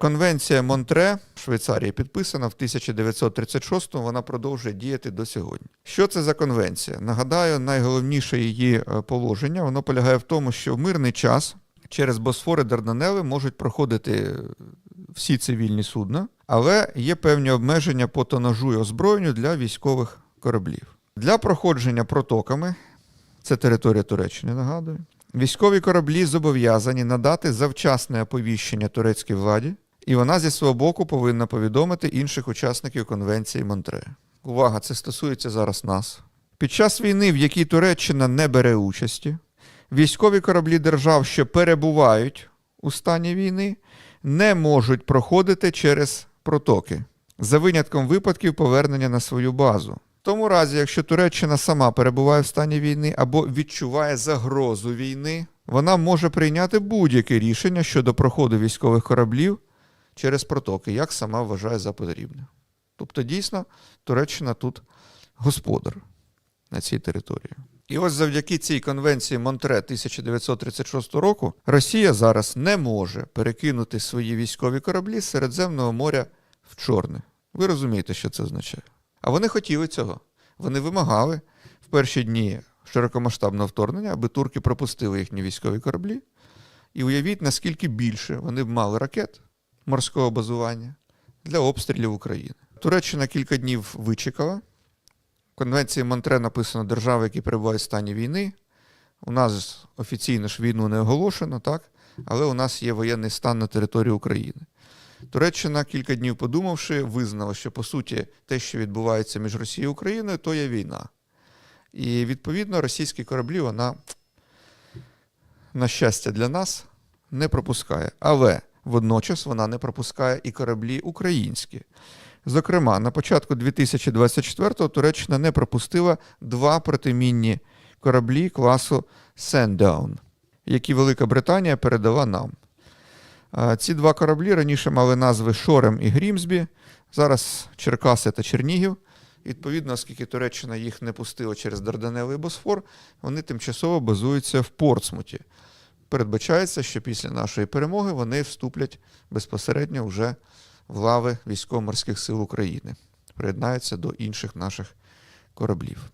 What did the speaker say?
Конвенція Монтре Швейцарії підписана в 1936-му, вона продовжує діяти до сьогодні. Що це за конвенція? Нагадаю, найголовніше її е, положення воно полягає в тому, що в мирний час через Босфори Дарданели можуть проходити е, всі цивільні судна, але є певні обмеження по тонажу і озброєнню для військових кораблів. Для проходження протоками, це територія Туреччини, нагадую, військові кораблі зобов'язані надати завчасне оповіщення турецькій владі, і вона зі свого боку повинна повідомити інших учасників конвенції Монтре. Увага, це стосується зараз нас. Під час війни, в якій Туреччина не бере участі, військові кораблі держав, що перебувають у стані війни, не можуть проходити через протоки за винятком випадків повернення на свою базу. В тому разі, якщо Туреччина сама перебуває в стані війни або відчуває загрозу війни, вона може прийняти будь-яке рішення щодо проходу військових кораблів через протоки, як сама вважає за потрібне. Тобто, дійсно, Туреччина тут господар на цій території. І ось завдяки цій конвенції Монтре 1936 року Росія зараз не може перекинути свої військові кораблі з Середземного моря в Чорне. Ви розумієте, що це означає? А вони хотіли цього. Вони вимагали в перші дні широкомасштабного вторгнення, аби турки пропустили їхні військові кораблі. І уявіть, наскільки більше вони б мали ракет морського базування для обстрілів України. Туреччина кілька днів вичекала. В конвенції Монтре написано держави, які перебувають в стані війни. У нас офіційно ж війну не оголошено, так? але у нас є воєнний стан на території України. Туреччина, кілька днів подумавши, визнала, що по суті те, що відбувається між Росією і Україною, то є війна. І відповідно російські кораблі вона, на щастя для нас, не пропускає. Але водночас вона не пропускає і кораблі українські. Зокрема, на початку 2024-го Туреччина не пропустила два протимінні кораблі класу Sandown, які Велика Британія передала нам. Ці два кораблі раніше мали назви Шорем і Грімсбі, зараз Черкаси та Чернігів. Відповідно, оскільки Туреччина їх не пустила через Дарданели і Босфор, вони тимчасово базуються в Портсмуті. Передбачається, що після нашої перемоги вони вступлять безпосередньо вже в лави військово-морських сил України, приєднаються до інших наших кораблів.